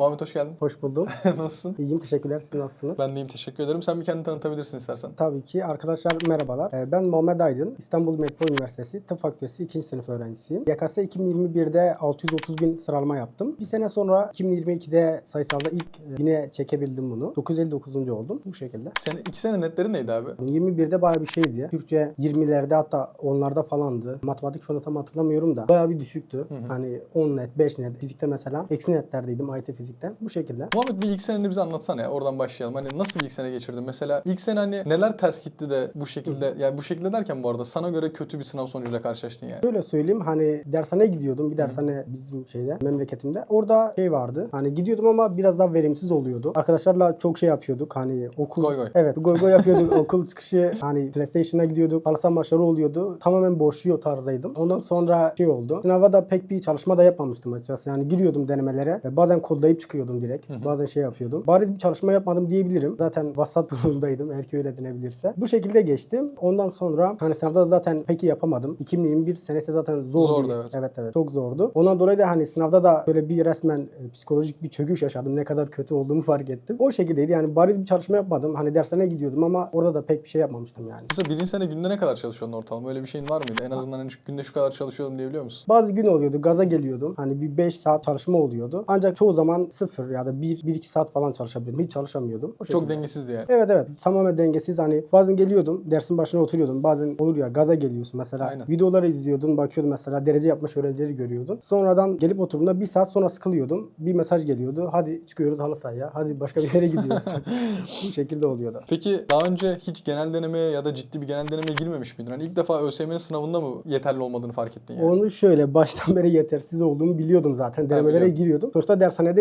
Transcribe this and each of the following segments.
Muhammed hoş geldin. Hoş buldum. Nasılsın? İyiyim, teşekkürler. Siz nasılsınız? Ben deyim teşekkür ederim. Sen bir kendini tanıtabilirsin istersen. Tabii ki. Arkadaşlar merhabalar. Ee, Ben Muhammed Aydın. İstanbul Metro Üniversitesi Tıp Fakültesi 2. sınıf öğrencisiyim. YKS 2021'de 630 bin sıralama yaptım. Bir sene sonra 2022'de sayısalda ilk e, bine çekebildim bunu. 959. oldum. Bu şekilde. Senin iki sene netlerin neydi abi? 21'de bayağı bir şeydi. Türkçe 20'lerde hatta 10'larda falandı. Matematik şu anda tam hatırlamıyorum da bayağı bir düşüktü. Hani 10 net, 5 net. Fizikte mesela eksi netlerdeydim IT fizikten. Bu şekilde. Muhammed bir ilk seneni bize anlatsana ya. Oradan başlayalım. Hani nasıl bir ilk sene geçirdin? Mesela ilk sene hani neler ters gitti de bu şekilde yani bu şekilde derken bu arada sana göre kötü bir sınav sonucuyla karşılaştın yani. Şöyle söyleyeyim hani dershaneye gidiyordum. Bir dershane bizim şeyde memleketimde. Orada şey vardı. Hani gidiyordum ama biraz daha verimsiz oluyordu. Arkadaşlarla çok şey yapıyorduk. Hani okul Goy goy. Evet, goy goy yapıyorduk. okul çıkışı hani PlayStation'a gidiyorduk. Halı maçları oluyordu. Tamamen boşluyor tarzdaydım. Ondan sonra şey oldu. Sınava da pek bir çalışma da yapmamıştım açıkçası. Yani giriyordum denemelere. ve Bazen kodlayıp çıkıyordum direkt. Bazen şey yapıyordum. Bariz bir çalışma yapmadım diyebilirim. Zaten vasat durumdaydım. Eğer ki öyle denebilirse. Bu şekilde geçtim. Ondan sonra hani sınavda zaten pek iyi yapamadım. 2021 senesi zaten zor. Zordu, evet. Evet evet. Çok zordu. Ondan dolayı da hani sınavda da böyle bir resmen e, psikolojik bir çöküş yaşadım. Ne kadar kötü olduğumu fark ettim. O şekildeydi. Yani bariz bir çalışma yapmadım. Hani dershaneye gidiyordum ama orada da pek bir şey yapmamıştım yani. Mesela birinci sene günde ne kadar çalışıyordun ortalama? Öyle bir şeyin var mıydı? En azından hani günde şu kadar çalışıyordum diyebiliyor musun? Bazı gün oluyordu gaza geliyordum. Hani bir 5 saat çalışma oluyordu. Ancak çoğu zaman 0 ya da 1-2 saat falan çalışabiliyordum. Hiç çalışamıyordum. O Çok dengesizdi yani. Evet evet tamamen dengesiz hani bazen geliyordum dersin başına oturuyordum bazen olur ya gaza geliyorsun mesela Aynen. videoları izliyordun bakıyordun mesela derece yapmış öğrencileri görüyordun sonradan gelip oturduğunda bir saat sonra sıkılıyordum bir mesaj geliyordu hadi çıkıyoruz halı sahaya hadi başka bir yere gidiyoruz bu şekilde oluyordu. Peki daha önce hiç genel denemeye ya da ciddi bir genel denemeye girmemiş miydin? Hani ilk defa ÖSYM'nin sınavında mı yeterli olmadığını fark ettin yani? Onu şöyle baştan beri yetersiz olduğumu biliyordum zaten. Denemelere giriyordum. Sonuçta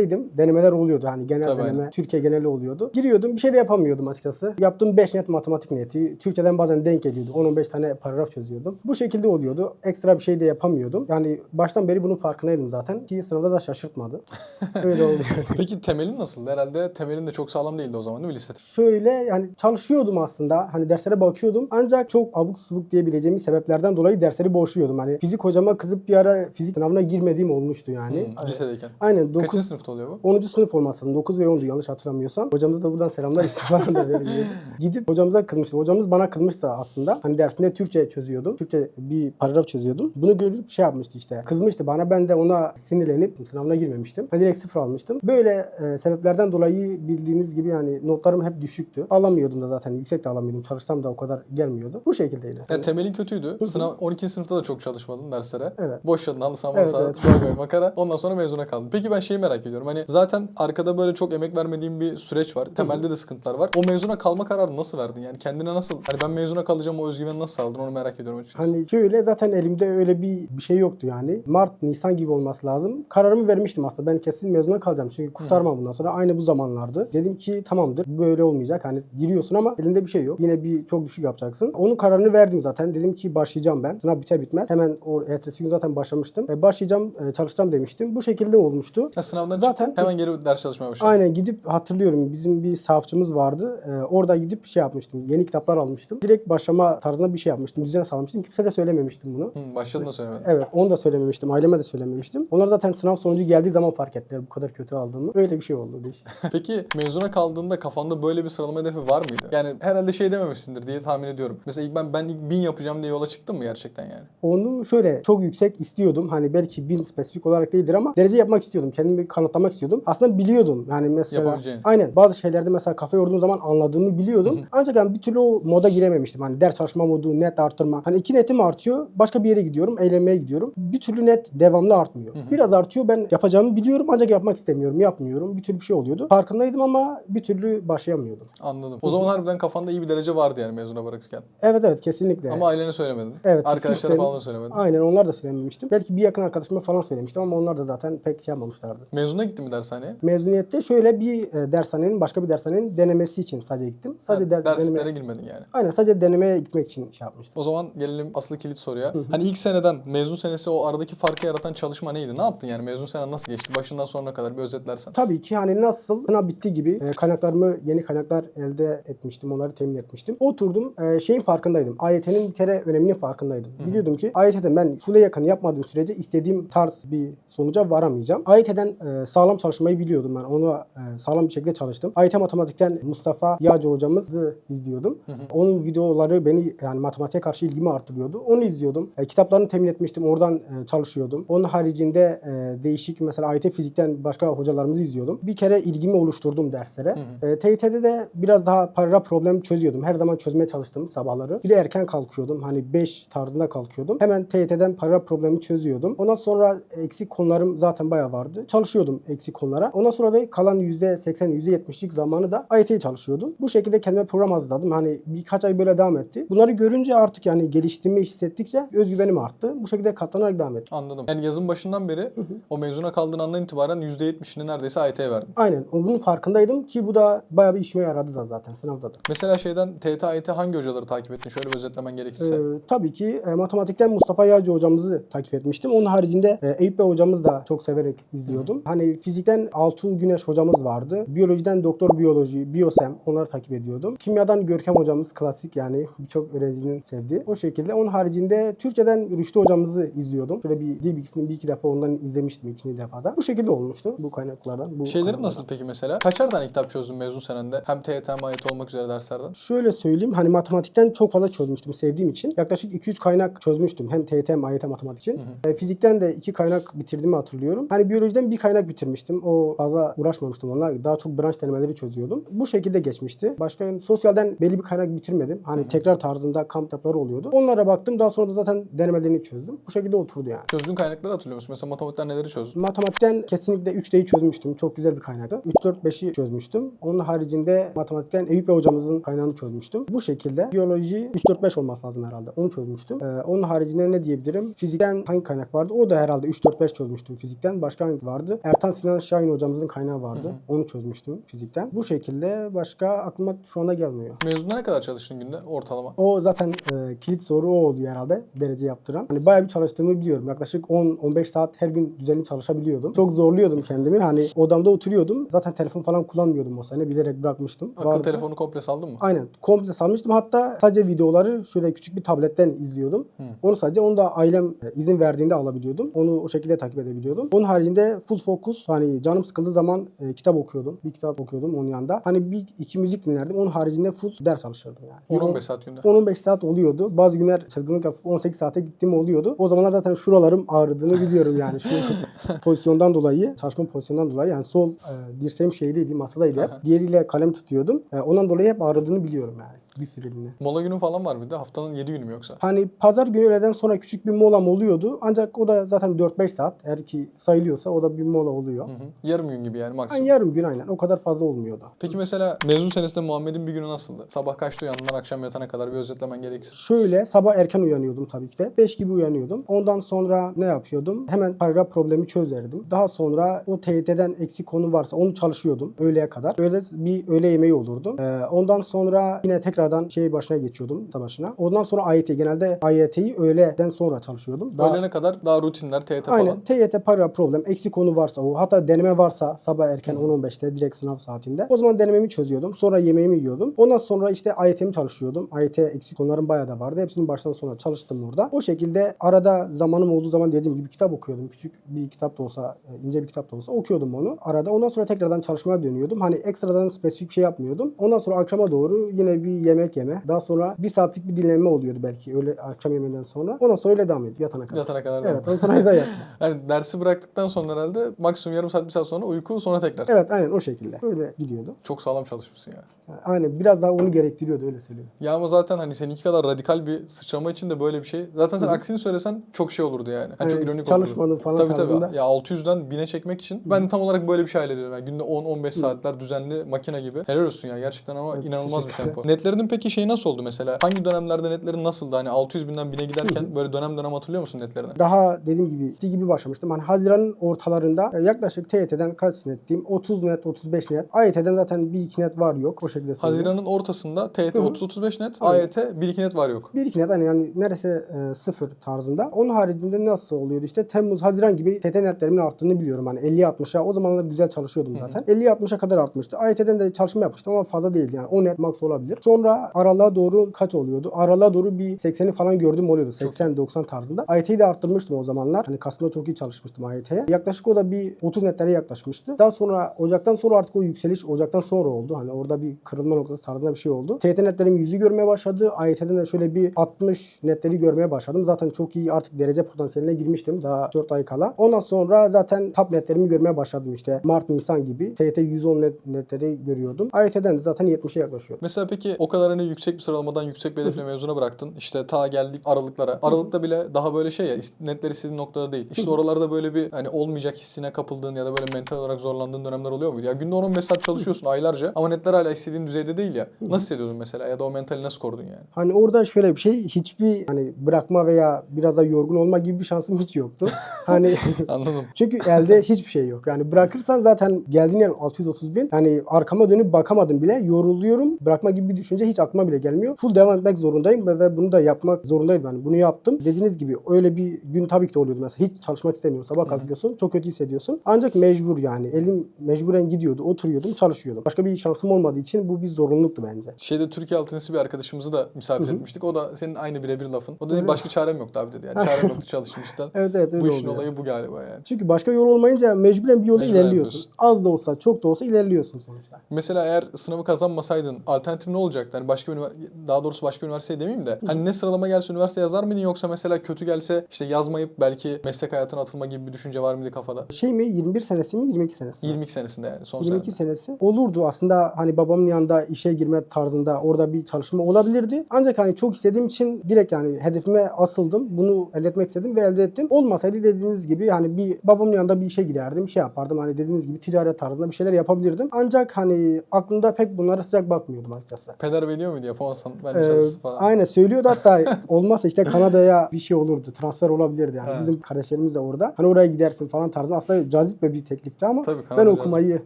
dershanedeydim. Denemeler oluyordu. Hani genel Tabii, deneme, aynen. Türkiye geneli oluyordu. Giriyordum. Bir şey de yapamıyordum açıkçası. Yaptığım 5 net matematik neti. Türkçeden bazen denk geliyordu. 10-15 tane paragraf çözüyordum. Bu şekilde oluyordu. Ekstra bir şey de yapamıyordum. Yani baştan beri bunun farkındaydım zaten. Ki sınavda da şaşırtmadı. Öyle oldu. Peki temelin nasıl? Herhalde temelin de çok sağlam değildi o zaman değil mi lisede? Şöyle yani çalışıyordum aslında. Hani derslere bakıyordum. Ancak çok abuk subuk diyebileceğimiz sebeplerden dolayı dersleri boşluyordum. Hani fizik hocama kızıp bir ara fizik sınavına girmediğim olmuştu yani. Hmm, lisedeyken. Aynen 9 Kaçıncı sınıfta oluyor bu? 10. sınıf olması lazım. 9 ve 10'du yanlış hatırlamıyorsam. Hocamıza da buradan selamlar istifadan da verebilirim. Gidip hocamıza kızmıştım. Hocamız bana kızmıştı aslında. Hani dersinde Türkçe çözüyordum. Türkçe bir paragraf çözüyordum. Bunu görüp şey yapmıştı işte. Kızmıştı bana. Ben de ona sinirlenip sınavına girmemiştim. Ben direkt sıfır almıştım. Böyle e, sebeplerden dolayı bildiğiniz gibi yani notlarım hep düşüktü. Alamıyordum da zaten. Yüksek de alamıyordum. Çalışsam da o kadar gelmiyordu. Bu şekildeydi. Yani temelin kötüydü. Sınav 12. sınıfta da çok çalışmadın derslere. Evet. Boşladın halı saha Evet, evet. makara. Ondan sonra mezuna kaldın. Peki ben şeyi merak ediyorum. Hani zaten arkada böyle çok emek vermediğim bir süreç var. Temelde de sıkıntılar var. O mezuna kalma kararını nasıl verdin? Yani kendine nasıl? Hani ben mezuna kalacağım o özgüveni nasıl sağladın onu merak ediyorum açıkçası. Hani şöyle zaten elimde öyle bir, bir şey yoktu yani. Mart, Nisan gibi olması lazım. Kararımı vermiştim aslında. Ben kesin mezuna kalacağım. Çünkü kurtarmam bundan sonra. Aynı bu zamanlardı. Dedim ki tamamdır. Böyle olmayacak. Hani giriyorsun ama elinde bir şey yok. Yine bir çok düşük yapacaksın. Onun kararını verdim zaten. Dedim ki başlayacağım ben. Sınav biter bitmez. Hemen o ertesi gün zaten başlamıştım. E, başlayacağım, e, çalışacağım demiştim. Bu şekilde olmuştu. Ha, sınavdan Zaten- çıktın hemen geri ders çalışmaya başladın. Aynen gidip hatırlıyorum bizim bir sahafçımız vardı. Ee, orada gidip şey yapmıştım. Yeni kitaplar almıştım. Direkt başlama tarzında bir şey yapmıştım. Düzen sağlamıştım. Kimse de söylememiştim bunu. Hı, başladın da söylemedin. Evet onu da söylememiştim. Aileme de söylememiştim. Onlar zaten sınav sonucu geldiği zaman fark ettiler bu kadar kötü aldığımı. Öyle bir şey oldu. Değişik. Peki mezuna kaldığında kafanda böyle bir sıralama hedefi var mıydı? Yani herhalde şey dememişsindir diye tahmin ediyorum. Mesela ilk ben ben ilk 1000 yapacağım diye yola çıktın mı gerçekten yani? Onu şöyle çok yüksek istiyordum. Hani belki bin spesifik olarak değildir ama derece yapmak istiyordum. Kendimi kanıtlamak istiyordum. Aslında biliyordum. Yani mesela aynen bazı şeylerde mesela kafa yorduğum zaman anladığımı biliyordum. Ancak yani bir türlü o moda girememiştim. Hani ders çalışma modu, net artırma. Hani iki netim artıyor. Başka bir yere gidiyorum. Eğlenmeye gidiyorum. Bir türlü net devamlı artmıyor. Biraz artıyor. Ben yapacağımı biliyorum ancak yapmak istemiyorum. Yapmıyorum. Bir türlü bir şey oluyordu. Farkındaydım ama bir türlü başlayamıyordum. Anladım. O zaman harbiden kafanda iyi bir derece vardı yani mezuna bırakırken. Evet evet kesinlikle. Ama ailene söylemedin. Evet, Arkadaşlara falan da söylemedin. Aynen onlar da söylememiştim. Belki bir yakın arkadaşıma falan söylemiştim ama onlar da zaten pek şey yapmamışlardı. Mezuna gittin mi dershaneye? Mezuniyette şöyle bir e, dershanenin başka bir dershanenin denemesi için sadece gittim. Sadece Ha, der- derslere deneme, girmedin yani. aynen sadece denemeye gitmek için şey yapmıştım. O zaman gelelim asıl kilit soruya. Hani ilk seneden mezun senesi o aradaki farkı yaratan çalışma neydi? Ne yaptın yani? Mezun senen nasıl geçti? Başından sonuna kadar bir özetlersen. Tabii ki hani nasıl sınav bitti gibi e, kaynaklarımı yeni kaynaklar elde etmiştim. Onları temin etmiştim. Oturdum e, şeyin farkındaydım. AYT'nin bir kere öneminin farkındaydım. Biliyordum ki AYT'den ben full'e yakın yapmadığım sürece istediğim tarz bir sonuca varamayacağım. AYT'den e, sağlam sağlam çalışmayı biliyordum ben. Onu e, sağlam bir şekilde çalıştım. AYT matematikten Mustafa Yağcı hocamızı izliyordum. Onun videoları beni yani matematiğe karşı ilgimi arttırıyordu. Onu izliyordum. E, kitaplarını temin etmiştim. Oradan e, çalışıyordum. Onun haricinde e, değişik mesela AYT fizikten başka hocalarımızı izliyordum. Bir kere ilgimi oluşturdum derslere. E, TYT'de de biraz daha paragraf problem çözüyordum. Her zaman çözmeye çalıştım sabahları. Bir de erken kalkıyordum. Hani 5 tarzında kalkıyordum. Hemen TYT'den paragraf problemi çözüyordum. Ondan sonra eksik konularım zaten bayağı vardı. Çalışıyordum eksik konulara. Ondan sonra da kalan %80, %70'lik zamanı da AYT'ye çalışıyordum. Bu şekilde kendime program hazırladım. Hani birkaç ay böyle devam etti. Bunları görünce artık yani geliştiğimi hissettikçe özgüvenim arttı. Bu şekilde katlanarak devam ettim. Anladım. Yani yazın başından beri o mezuna kaldığın andan itibaren %70'ini neredeyse AYT'ye verdin. Aynen. Bunun farkındaydım ki bu da bayağı bir işime yaradı da zaten sınavda da. Mesela şeyden TYT, AYT hangi hocaları takip ettin? Şöyle özetlemen gerekirse. Ee, tabii ki e, matematikten Mustafa Yağcı hocamızı takip etmiştim. Onun haricinde e, Eyüp Bey hocamız da çok severek izliyordum. Hani fizikten Altuğ Güneş hocamız vardı. Biyolojiden Doktor Biyoloji, Biyosem onları takip ediyordum. Kimyadan Görkem hocamız klasik yani birçok öğrencinin sevdiği. O şekilde. Onun haricinde Türkçeden Rüştü hocamızı izliyordum. Şöyle bir dil bilgisini bir iki defa ondan izlemiştim ikinci defada. Bu şekilde olmuştu bu kaynaklardan. Bu Şeylerin kaynaklardan. nasıl peki mesela? Kaçar tane kitap çözdün mezun senende? Hem TYT hem AYT olmak üzere derslerden. Şöyle söyleyeyim hani matematikten çok fazla çözmüştüm sevdiğim için. Yaklaşık 2-3 kaynak çözmüştüm. Hem TYT hem AYT matematik için. E, fizikten de 2 kaynak bitirdiğimi hatırlıyorum. Hani biyolojiden bir kaynak bitirmiştim. O fazla uğraşmamıştım onunla. Daha çok branş denemeleri çözüyordum. Bu şekilde geçmişti. Başka sosyalden belli bir kaynak bitirmedim. Hani tekrar tarzında kamp kitapları oluyordu. Onlara baktım. Daha sonra da zaten denemelerini çözdüm. Bu şekilde oturdu yani. Çözdüğün kaynakları hatırlıyor musun? Mesela matematikten neleri çözdün? Matematikten kesinlikle 3D'yi çözmüştüm. Çok güzel bir kaynaktı. 3-4-5'i çözmüştüm. Onun haricinde matematikten Eyüp Bey hocamızın kaynağını çözmüştüm. Bu şekilde biyoloji 3-4-5 olması lazım herhalde. Onu çözmüştüm. Ee, onun haricinde ne diyebilirim? Fizikten hangi kaynak vardı? O da herhalde 3-4-5 çözmüştüm fizikten. Başka hangi vardı? Ertan Sinan Şahin hocamızın kaynağı vardı. Onu çözmüştüm fizikten. Bu şekilde başka aklıma şu anda gelmiyor. Mezunda ne kadar çalıştın günde ortalama? O zaten e, kilit soru o oluyor herhalde derece yaptıran. Hani bayağı bir çalıştığımı biliyorum. Yaklaşık 10-15 saat her gün düzenli çalışabiliyordum. Çok zorluyordum kendimi. Hani odamda oturuyordum. Zaten telefon falan kullanmıyordum o sene. Bilerek bırakmıştım. Akıl Vardı. telefonu komple saldın mı? Aynen. Komple salmıştım. Hatta sadece videoları şöyle küçük bir tabletten izliyordum. Onu sadece onu da ailem e, izin verdiğinde alabiliyordum. Onu o şekilde takip edebiliyordum. Onun haricinde full focus hani canım sıkıldığı zaman e, kitap okuyordum. Bir kitap okuyordum onun yanında. Hani bir iki müzik dinlerdim. Onun haricinde full ders çalışırdım yani. 10-15 saat günde. 10-15 saat oluyordu. Bazı günler çılgınlık yapıp 18 saate gittiğim oluyordu. O zamanlar zaten şuralarım ağrıdığını biliyorum yani. Şu pozisyondan dolayı, çalışma pozisyondan dolayı yani sol e, dirseğim şeydeydi, masadaydı. Aha. Diğeriyle kalem tutuyordum. E, ondan dolayı hep ağrıdığını biliyorum yani. Bir süreliğine. Mola günün falan var bir de. Haftanın 7 günü mü yoksa? Hani pazar günü öğleden sonra küçük bir molam oluyordu. Ancak o da zaten 4-5 saat. Eğer ki sayılıyorsa o da bir mola oluyor. Hı hı. Yarım gün gibi yani maksimum. Yani yarım gün aynen. O kadar fazla olmuyordu. Peki mesela mezun senesinde Muhammed'in bir günü nasıldı? Sabah kaçta uyandın akşam yatana kadar bir özetlemen gerekirse. Şöyle sabah erken uyanıyordum tabii ki de. 5 gibi uyanıyordum. Ondan sonra ne yapıyordum? Hemen paragraf problemi çözerdim. Daha sonra o TYT'den eksik konu varsa onu çalışıyordum öğleye kadar. Öyle bir öğle yemeği olurdu. Ee, ondan sonra yine tekrardan şey başına geçiyordum başına. Ondan sonra AYT genelde AYT'yi öğleden sonra çalışıyordum. Daha- Öğlene kadar daha rutinler, TYT Aynen. falan. TYT paragraf problem, eksik konu varsa o hatta deneme varsa sabah erken 10-15'te direkt sınav saatinde. O zaman denememi çözüyordum. Sonra yemeğimi yiyordum. Ondan sonra işte AYT'mi çalışıyordum. AYT eksik konularım bayağı da vardı. Hepsinin baştan sona çalıştım orada. O şekilde arada zamanım olduğu zaman dediğim gibi kitap okuyordum. Küçük bir kitap da olsa, e, ince bir kitap da olsa okuyordum onu. Arada ondan sonra tekrardan çalışmaya dönüyordum. Hani ekstradan spesifik bir şey yapmıyordum. Ondan sonra akşama doğru yine bir yemek yeme. Daha sonra bir saatlik bir dinlenme oluyordu belki öyle akşam yemeğinden sonra. Ondan sonra öyle devam ediyor yatana kadar. Yatana kadar. Evet, ondan sonra da yatma. Yani dersi bıraktıktan sonra herhalde maksimum yarım saat bir saat sonra uyku sonra tekrar. Evet aynen o şekilde. Öyle gidiyordu. Çok sağlam çalışmışsın ya. Yani Aynen biraz daha onu gerektiriyordu öyle söyleyeyim. Ya ama zaten hani seninki kadar radikal bir sıçrama için de böyle bir şey. Zaten sen aksini söylesen çok şey olurdu yani. Hani çok Yani ironik çalışmanın olurdu. falan tabii, tarzında. Tabii Ya 600'den 1000'e çekmek için ben de tam olarak böyle bir şey hayal ediyorum. Yani günde 10-15 saatler düzenli makine gibi. Helal olsun ya gerçekten ama Evet, inanılmaz bir tempo. Netlerinin peki şeyi nasıl oldu mesela? Hangi dönemlerde netlerin nasıldı? Hani 600 binden 1000'e giderken böyle dönem dönem hatırlıyor musun netlerini? Daha dediğim gibi ciddi gibi başlamıştım. Hani Haziran'ın ortalarında e, yaklaşık TYT'den kaç net diyeyim? 30 net, 35 net. AYT'den zaten bir iki net var yok. O şekilde söyleyeyim. Haziran'ın ortasında TYT Hı hı. 30-35 net, Aynen. AYT 1-2 net var yok. Bir iki net hani yani neredeyse e, sıfır tarzında. Onun haricinde nasıl oluyordu işte Temmuz, Haziran gibi TT netlerimin arttığını biliyorum. Hani 50'ye 60'a o zamanlar güzel çalışıyordum zaten. 50'ye 60'a kadar artmıştı. AYT'den de çalışma yapmıştım ama fazla değildi yani. 10 net max olabilir. Sonra sonra aralığa doğru kaç oluyordu? Aralığa doğru bir 80'i falan gördüm oluyordu. 80-90 tarzında. AYT'yi de arttırmıştım o zamanlar. Hani Kasım'da çok iyi çalışmıştım AYT'ye. Yaklaşık o da bir 30 netlere yaklaşmıştı. Daha sonra Ocak'tan sonra artık o yükseliş Ocak'tan sonra oldu. Hani orada bir kırılma noktası tarzında bir şey oldu. TYT netlerim 100'ü görmeye başladı. AYT'den de şöyle bir 60 netleri görmeye başladım. Zaten çok iyi artık derece potansiyeline girmiştim daha 4 ay kala. Ondan sonra zaten top netlerimi görmeye başladım işte. Mart, Nisan gibi. TYT 110 net, netleri görüyordum. AYT'den de zaten 70'e yaklaşıyor. Mesela peki o kadar hani yüksek bir sıralamadan yüksek bir hedefle mezuna bıraktın. İşte ta geldik aralıklara. Aralıkta bile daha böyle şey ya netler istediğin noktada değil. İşte oralarda böyle bir hani olmayacak hissine kapıldığın ya da böyle mental olarak zorlandığın dönemler oluyor muydu? Ya günde 10-15 saat çalışıyorsun aylarca ama netler hala istediğin düzeyde değil ya. Nasıl hissediyordun mesela ya da o mentali nasıl korudun yani? Hani orada şöyle bir şey hiçbir hani bırakma veya biraz da yorgun olma gibi bir şansım hiç yoktu. Hani Anladım. çünkü elde hiçbir şey yok. Yani bırakırsan zaten geldiğin yer 630 bin. Yani arkama dönüp bakamadım bile. Yoruluyorum. Bırakma gibi bir düşünce hiç aklıma bile gelmiyor. Full devam etmek zorundayım ve, ve bunu da yapmak zorundaydım. Yani bunu yaptım. Dediğiniz gibi öyle bir gün tabii ki de oluyordu. Mesela hiç çalışmak istemiyorsun. Sabah kalkıyorsun. Çok kötü hissediyorsun. Ancak mecbur yani. Elim mecburen gidiyordu. Oturuyordum. Çalışıyordum. Başka bir şansım olmadığı için bu bir zorunluluktu bence. Şeyde Türkiye altınisi bir arkadaşımızı da misafir etmiştik. O da senin aynı birebir lafın. O da dedi başka çarem yoktu abi dedi. Yani çarem yoktu çalışmıştan. Evet evet öyle bu işin oluyor. olayı bu galiba yani. Çünkü başka yol olmayınca mecburen bir yolda Mecburen ilerliyorsun. Az da olsa çok da olsa ilerliyorsun sonuçta. Mesela eğer sınavı kazanmasaydın alternatif ne olacaktı? Hani başka ünivers- daha doğrusu başka üniversite demeyeyim de hani ne sıralama gelse üniversite yazar mıydın yoksa mesela kötü gelse işte yazmayıp belki meslek hayatına atılma gibi bir düşünce var mıydı kafada? Şey mi 21 senesi mi 22 senesi mi? 22 senesinde yani son 22 senede. senesi olurdu aslında hani babamın yanında işe girme tarzında orada bir çalışma olabilirdi. Ancak hani çok istediğim için direkt yani hedefime asıldım. Bunu elde etmek istedim ve elde ettim. Olmasaydı dediğiniz gibi hani bir babamın yanında bir işe girerdim, şey yapardım. Hani dediğiniz gibi ticaret tarzında bir şeyler yapabilirdim. Ancak hani aklımda pek bunlara sıcak bakmıyordum açıkçası. Peder veriyor muydu yapamazsan ben Ee, falan. aynen söylüyordu hatta olmazsa işte Kanada'ya bir şey olurdu. Transfer olabilirdi yani. He. Bizim kardeşlerimiz de orada. Hani oraya gidersin falan tarzında aslında cazip bir teklifti ama Tabii, ben okumayı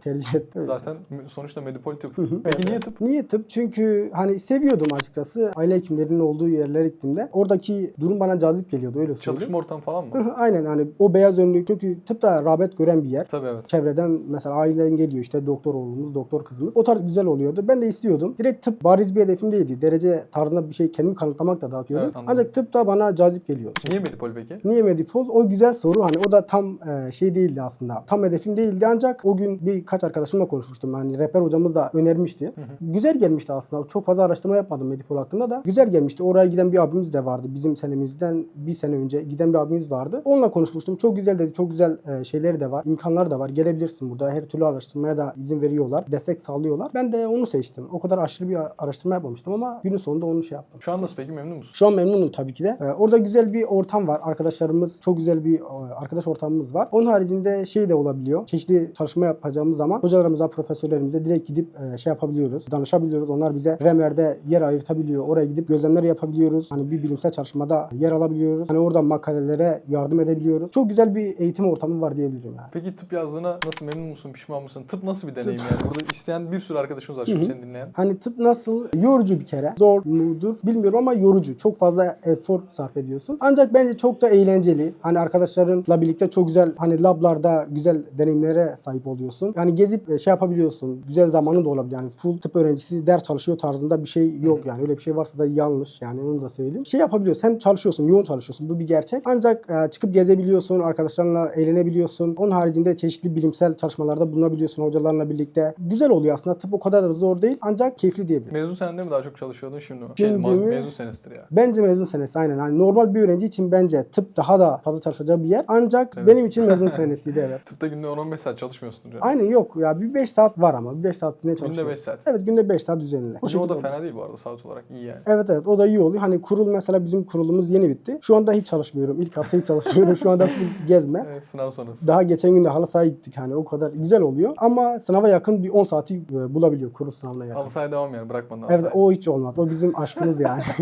tercih ettim. öyle Zaten mü- sonuçta medipol tıp. Peki Evet, niye evet. tıp? Niye tıp? Çünkü hani seviyordum açıkçası. Aile hekimlerinin olduğu yerlere gittiğimde. Oradaki durum bana cazip geliyordu öyle söyleyeyim. Çalışma ortamı falan mı? Aynen hani o beyaz önlük çünkü tıp da rağbet gören bir yer. Tabii evet. Çevreden mesela aileden geliyor işte doktor oğlumuz, doktor kızımız. O tarz güzel oluyordu. Ben de istiyordum. Direkt tıp bariz bir hedefim değildi. Derece tarzında bir şey kendimi kanıtlamak da dağıtıyordum. Evet, anladım. Ancak tıp da bana cazip geliyor. Niye medipol peki? Niye Medipol? O güzel soru. Hani o da tam e, şey değildi aslında. Tam hedefim değildi ancak o gün birkaç arkadaşımla konuşmuştum. Hani rehber hocamız da önermişti. Güzel gelmişti aslında. Çok fazla araştırma yapmadım Medipol hakkında da. Güzel gelmişti. Oraya giden bir abimiz de vardı. Bizim senemizden bir sene önce giden bir abimiz vardı. Onunla konuşmuştum. Çok güzel dedi. Çok güzel e, şeyleri de var. imkanları da var. Gelebilirsin burada. Her türlü araştırmaya da izin veriyorlar. Destek sağlıyorlar. Ben de onu seçtim. O kadar aşırı bir araştırma yapmamıştım ama günün sonunda onu şey yaptım. Şu an nasıl peki memnun musun? Şu an memnunum tabii ki de. Ee, orada güzel bir ortam var. Arkadaşlarımız, çok güzel bir e, arkadaş ortamımız var. Onun haricinde şey de olabiliyor. Çeşitli çalışma yapacağımız zaman hocalarımıza, profesörlerimize direkt gidip e, şey yapabiliyoruz. Danışabiliyoruz. Onlar bize REMER'de yer ayırtabiliyor. Oraya gidip gözlemler yapabiliyoruz. Hani bir bilimsel çalışmada yer alabiliyoruz. Hani oradan makalelere yardım edebiliyoruz. Çok güzel bir eğitim ortamı var diyebilirim yani. Peki tıp yazdığına nasıl memnun musun, pişman mısın? Tıp nasıl bir deneyim yani? Burada isteyen bir sürü arkadaşımız var şimdi seni dinleyen. Hani tıp nasıl? Yorucu bir kere. Zor mudur bilmiyorum ama yorucu. Çok fazla efor sarf ediyorsun. Ancak bence çok da eğlenceli. Hani arkadaşlarınla birlikte çok güzel hani lablarda güzel deneyimlere sahip oluyorsun. Yani gezip e, şey yapabiliyorsun. Güzel zamanı da olabilir. Yani full tıp öğrencisi ders çalışıyor tarzında bir şey yok yani. Öyle bir şey varsa da yanlış yani onu da söyleyeyim. Şey yapabiliyorsun. Hem çalışıyorsun, yoğun çalışıyorsun. Bu bir gerçek. Ancak e, çıkıp gezebiliyorsun, arkadaşlarınla eğlenebiliyorsun. Onun haricinde çeşitli bilimsel çalışmalarda bulunabiliyorsun hocalarla birlikte. Güzel oluyor aslında. Tıp o kadar da zor değil ancak keyifli diyebilirim. Mezun senende mi daha çok çalışıyordun şimdi mi? Şey, Şimdi ma- mi? mezun senesidir ya. Bence mezun senesi aynen. Hani normal bir öğrenci için bence tıp daha da fazla çalışacağı bir yer. Ancak Evet. benim için mezun senesiydi evet. Tıpta günde 10-15 saat çalışmıyorsundur yani. Aynen yok ya bir 5 saat var ama. Bir 5 saat ne çalışıyorum. beş saat. Evet günde 5 saat düzenli. O şekilde da fena değil bu arada saat olarak iyi yani. Evet evet o da iyi oluyor. Hani kurul mesela bizim kurulumuz yeni bitti. Şu anda hiç çalışmıyorum. İlk hafta hiç çalışmıyorum. Şu anda full gezme. Evet sınav sonrası. Daha geçen gün de halı sahaya gittik hani o kadar güzel oluyor. Ama sınava yakın bir 10 saati e, bulabiliyor kurul sınavına yakın. Halı sahaya devam yani bırakmadın halı Evet sahayı. o hiç olmaz. O bizim aşkımız yani.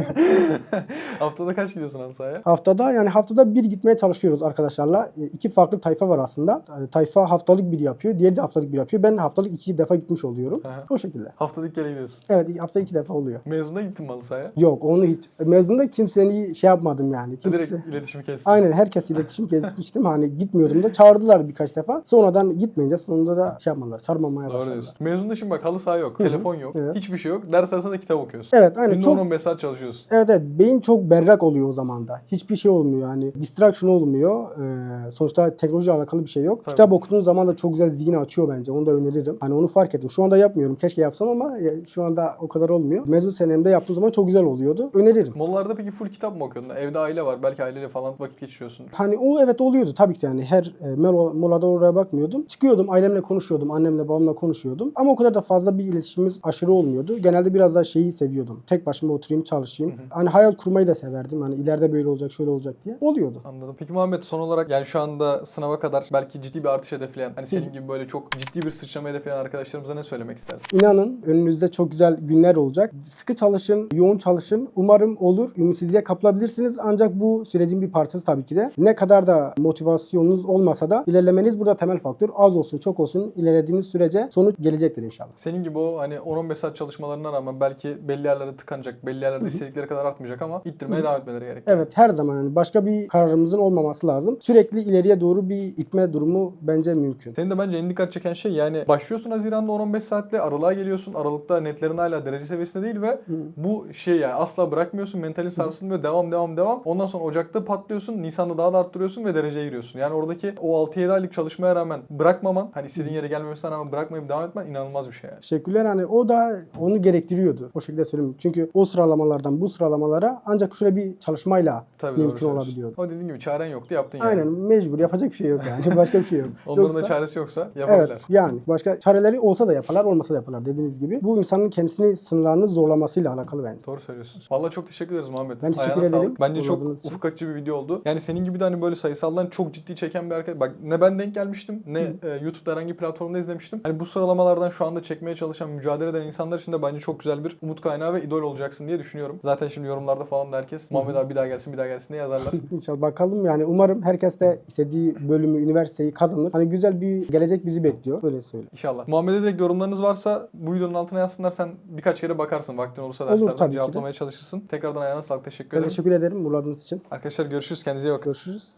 Haftada kaç gidiyorsun halı sahaya? Haftada yani haftada bir gitmeye çalışıyoruz arkadaşlarla. E, İki farklı tayfa var aslında. E, Tayfa haftalık bir yapıyor. Diğeri de haftalık bir yapıyor. Ben haftalık iki defa gitmiş oluyorum. Aha. O şekilde. Haftada ilk kere gidiyorsun. Evet hafta iki defa oluyor. Mezunda gittin mi halı sahaya? Yok onu hiç. Mezunda kimseyi şey yapmadım yani. Kimse... Direkt iletişimi kestin. Aynen herkes iletişim kesmiştim. Hani gitmiyordum da çağırdılar birkaç defa. Sonradan gitmeyince sonunda da şey yapmadılar. Çağırmamaya Doğru başladılar. diyorsun. Mezunda şimdi bak halı saha yok, telefon yok, Evet. hiçbir şey yok. Ders sırasında kitap okuyorsun. Evet aynen Günde çok 10-15 saat çalışıyorsun. Evet evet beyin çok berrak oluyor o zaman da. Hiçbir şey olmuyor yani. Distraction olmuyor. Ee, sonuçta teknoloji alakalı bir şey yok. Tabii. Kitap okuduğun zaman da çok güzel zihin açıyor bence. Onu da öneririm. Hani onu fark ettim. Şu anda yapmıyorum. Keşke yapsam ama ya, şu anda o kadar olmuyor. Mezun senemde yaptığım zaman çok güzel oluyordu. Öneririm. Molalarda peki full kitap mı okuyordun? Evde aile var. Belki aileyle falan vakit geçiriyorsun. Hani o evet oluyordu tabii ki yani her e, mol- molada oraya bakmıyordum. Çıkıyordum ailemle konuşuyordum, annemle babamla konuşuyordum. Ama o kadar da fazla bir iletişimimiz aşırı olmuyordu. Genelde biraz daha şeyi seviyordum. Tek başıma oturayım çalışayım. Hani hayal kurmayı da severdim. Hani ileride böyle olacak şöyle olacak diye. Oluyordu. Anladım. Peki Muhammed son olarak yani şu anda sınava kadar belki ciddi bir artış hedefleyen, hani senin gibi böyle çok ciddi bir sıçrama hedefleyen arkadaşlarımıza ne söylemek istersin? İnanın önünüzde çok güzel günler olacak. Sıkı çalışın, yoğun çalışın. Umarım olur. Ümitsizliğe kapılabilirsiniz ancak bu sürecin bir parçası tabii ki de. Ne kadar da motivasyonunuz olmasa da ilerlemeniz burada temel faktör. Az olsun, çok olsun ilerlediğiniz sürece sonuç gelecektir inşallah. Senin gibi o hani 10-15 saat çalışmalarına rağmen belki belli yerlere tıkanacak, belli yerlerde istedikleri kadar artmayacak ama ittirmeye devam etmeleri gerekiyor. Evet her zaman yani başka bir kararımızın olmaması lazım. Sürekli ileriye doğru bir itme durumu bence mümkün. Senin de bence en dikkat çeken şey yani başlıyorsun Haziran'da 10-15 saatle aralığa geliyorsun. Aralıkta netlerin hala derece seviyesinde değil ve bu şey yani asla bırakmıyorsun. Mentalin sarsılmıyor. Devam devam devam. Ondan sonra Ocak'ta patlıyorsun. Nisan'da daha da arttırıyorsun ve dereceye giriyorsun. Yani oradaki o 6-7 aylık çalışmaya rağmen bırakmaman hani istediğin yere gelmemesine rağmen bırakmayıp devam etmen inanılmaz bir şey yani. Teşekkürler hani o da onu gerektiriyordu. O şekilde söyleyeyim. Çünkü o sıralamalardan bu sıralamalara ancak şöyle bir çalışmayla Tabii doğru mümkün söylüyorsun. olabiliyordu. Ama dediğin gibi çaren yoktu yaptın yani. Aynen mecbur yapacak bir şey yok yani. Başka bir şey yok. Onların Yoksa- da çaresi yoksa yapabilirler. Evet yani başka çareleri olsa da yaparlar olmasa da yaparlar dediğiniz gibi. Bu insanın kendisini sınırlarını zorlamasıyla alakalı bence. Doğru söylüyorsun. Vallahi çok teşekkür ederiz Muhammed. Ben teşekkür Ayağına ederim. sağlık. Bence çok için. ufuk açıcı bir video oldu. Yani senin gibi de hani böyle sayısaldan çok ciddi çeken bir arkadaş. Bak ne ben denk gelmiştim ne e, YouTube'da herhangi bir platformda izlemiştim. Hani bu sıralamalardan şu anda çekmeye çalışan, mücadele eden insanlar için de bence çok güzel bir umut kaynağı ve idol olacaksın diye düşünüyorum. Zaten şimdi yorumlarda falan da herkes Muhammed abi bir daha gelsin bir daha gelsin diye yazarlar. İnşallah bakalım yani umarım herkes de istediği bölümü, üniversiteyi kazanır. Hani güzel bir gelecek bizi bekliyor. Böyle söyleyeyim. İnşallah. Muhammed'e direkt yorumlarınız varsa bu videonun altına yazsınlar. Sen birkaç kere bakarsın vaktin olursa Olur, derslerden tabii ki de. cevaplamaya çalışırsın. Tekrardan ayağına sağlık. Teşekkür Ben ederim. teşekkür ederim uğradığınız için. Arkadaşlar görüşürüz. Kendinize iyi bakın. Görüşürüz.